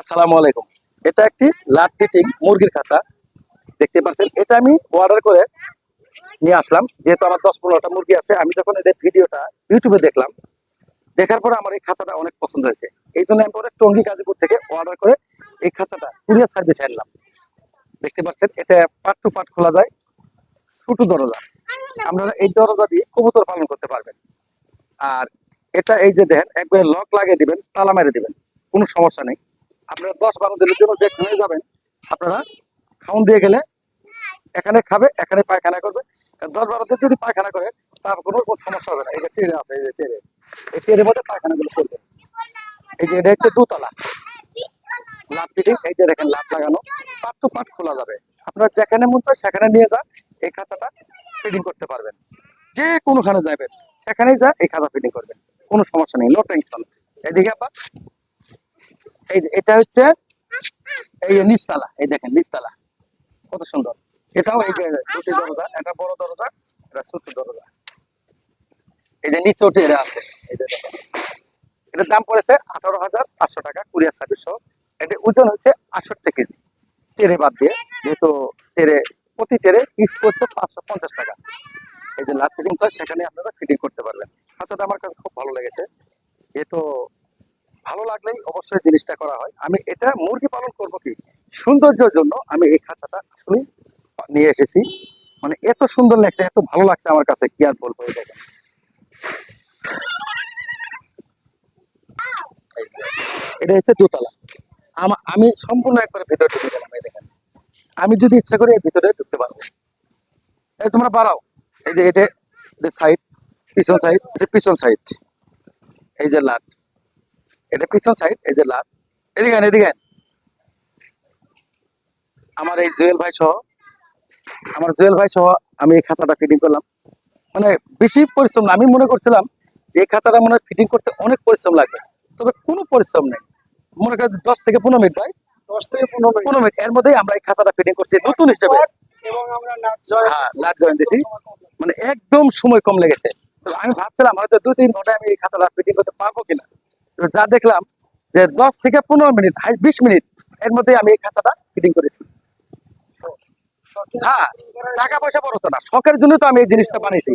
আসসালামু আলাইকুম। এটা একটি লাট ফিটিং মুরগির খাঁচা। দেখতে পাচ্ছেন, এটা আমি অর্ডার করে নিয়ে আসলাম। যেহেতু আমার দশ পনেরোটা মুরগি আছে, আমি যখন এদের ভিডিওটা ইউটিউবে দেখলাম, দেখার পরে আমার এই খাঁচাটা অনেক পছন্দ হয়েছে। এই জন্য আমি পরে টঙ্গী গাজীপুর থেকে অর্ডার করে এই খাঁচাটা কুরিয়ার সার্ভিস আনলাম। দেখতে পাচ্ছেন, এটা পার্ট টু পার্ট খোলা যায়, ছোট দরজা। আপনারা এই দরজা দিয়ে কবুতর পালন করতে পারবেন। আর এটা এই যে দেখেন, একবারে লক লাগিয়ে দিবেন, তালা মেরে দিবেন। কোনো সমস্যা নেই। আপনারা দশ বারো দিনের জন্য যেখানে যাবেন, আপনারা খাউন দিয়ে গেলে এখানে খাবে, এখানে পায়খানা করবে। দশ বারো দিন যদি পায়খানা করে, তার কোনো সমস্যা হবে না। এই যে টেরে আছে, এই যে টেরে। এই টেরের মধ্যে পায়খানাগুলো করবে এই যে এটা হচ্ছে দুতলা। লাভ ফিটিং এই যে দেখেন লাভ লাগানো। পাট টু পাট খোলা যাবে। আপনারা যেখানে মন চায় সেখানে নিয়ে যা এই খাঁচাটা ফিটিং করতে পারবেন। যে কোনোখানে যাবেন সেখানেই যা এই খাঁচা ফিটিং করবেন। কোনো সমস্যা নেই নো টেনশন এদিকে আপা এই যে, এটা হচ্ছে এই যে নিচতলা, এই দেখেন নিচতলা। কত সুন্দর। এটাও এই যে দুটি দরজা এটা বড় দরজা এটা ছোট দরজা। এই যে নিচে ওঠে এটা আছে। এই যে এটার দাম পড়েছে আঠারো হাজার পাঁচশো টাকা, কুরিয়ার সার্ভিস সহ। এটা ওজন হচ্ছে আটষট্টি কেজি। তেরে বাদ দিয়ে, যেহেতু তেরে, প্রতি তেরে পিস করছে পাঁচশো পঞ্চাশ টাকা। এই যে লাভ ফিটিং চার্জ, সেখানে আপনারা ফিটিং করতে পারবেন। আচ্ছা আমার কাছে খুব ভালো লেগেছে। যেহেতু ভালো লাগলেই অবশ্যই জিনিসটা করা হয়। আমি এটা মুরগি পালন করব কি? সৌন্দর্যের জন্য আমি এই খাঁচাটা আসলে নিয়ে এসেছি। মানে এত সুন্দর লাগছে, এত ভালো লাগছে আমার কাছে, কি আর বলব দেখেন। এটা হচ্ছে দোতলা। আমা- আমি সম্পূর্ণ একবার ভেতরে ঢুকে গেলাম, এই দেখেন। আমি যদি ইচ্ছা করি এর ভিতরে ঢুকতে পারব। এই তোমরা বাড়াও। এই যে এটা সাইড পিছন সাইড পিছন সাইড এই যে লাট। এটা পিছন সাইড এই যে লাট এদিকে এদিকে আমার এই জুয়েল ভাই সহ আমার জুয়েল ভাই সহ আমি এই খাঁচাটা ফিটিং করলাম। মানে বেশি পরিশ্রম না আমি মনে করছিলাম যে এই খাঁচাটা মনে ফিটিং করতে অনেক পরিশ্রম লাগবে তবে কোনো পরিশ্রম নেই। মনে করেন দশ থেকে পনেরো মিনিট ভাই? দশ থেকে পনেরো মিনিট। এর মধ্যেই আমরা এই খাঁচাটা ফিটিং করছি নতুন হিসেবে। হ্যাঁ লাট জয়েন দিছি। মানে একদম সময় কম লেগেছে। আমি ভাবছিলাম হয়তো দু তিন ঘন্টায় আমি এই খাতাটা ফিটিং করতে পারব কিনা। যা দেখলাম যে দশ থেকে পনেরো মিনিট বিশ মিনিট, এর মধ্যে আমি এই খাতাটা ফিটিং করেছি। হ্যাঁ টাকা পয়সা বড় তো না, শখের জন্য তো আমি এই জিনিসটা বানিয়েছি।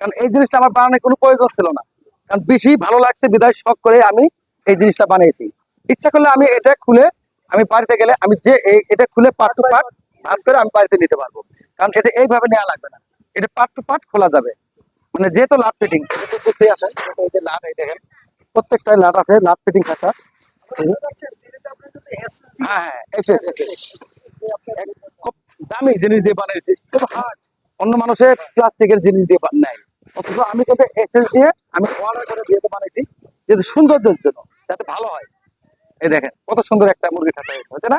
কারণ এই জিনিসটা আমার বানানোর কোনো প্রয়োজন ছিল না। কারণ বেশি ভালো লাগছে, বিদায় শখ করে আমি এই জিনিসটা বানিয়েছি। ইচ্ছা করলে আমি এটা খুলে আমি বাড়িতে গেলে আমি যে এটা খুলে পার্ট টু পার্ট ভাজ করে আমি বাড়িতে নিতে পারব। কারণ এটা এইভাবে নেওয়া লাগবে না। এটা পার্ট টু পার্ট খোলা যাবে। মানে যেহেতু লাট ফিটিং বুঝতেই এটা এই যে লাট, এই দেখেন। প্রত্যেকটাই লাট আছে লাট ফিটিং খাঁচা। হ্যাঁ হ্যাঁ খুব দামি জিনিস দিয়ে বানিয়েছি খুব হার্ড অন্য মানুষের প্লাস্টিকের জিনিস দিয়ে বান- নেয় অথচ আমি তোকে এসএস দিয়ে আমি অর্ডার করে যেহেতু বানাইছি যেহেতু সৌন্দর্যের জন্য যাতে ভালো হয়। এই দেখেন কত সুন্দর একটা মুরগি খাতা হয়েছে না?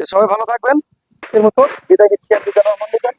সবাই ভালো থাকবেন। আজকের মতো বিদায় বিদায় রহমান দিবেন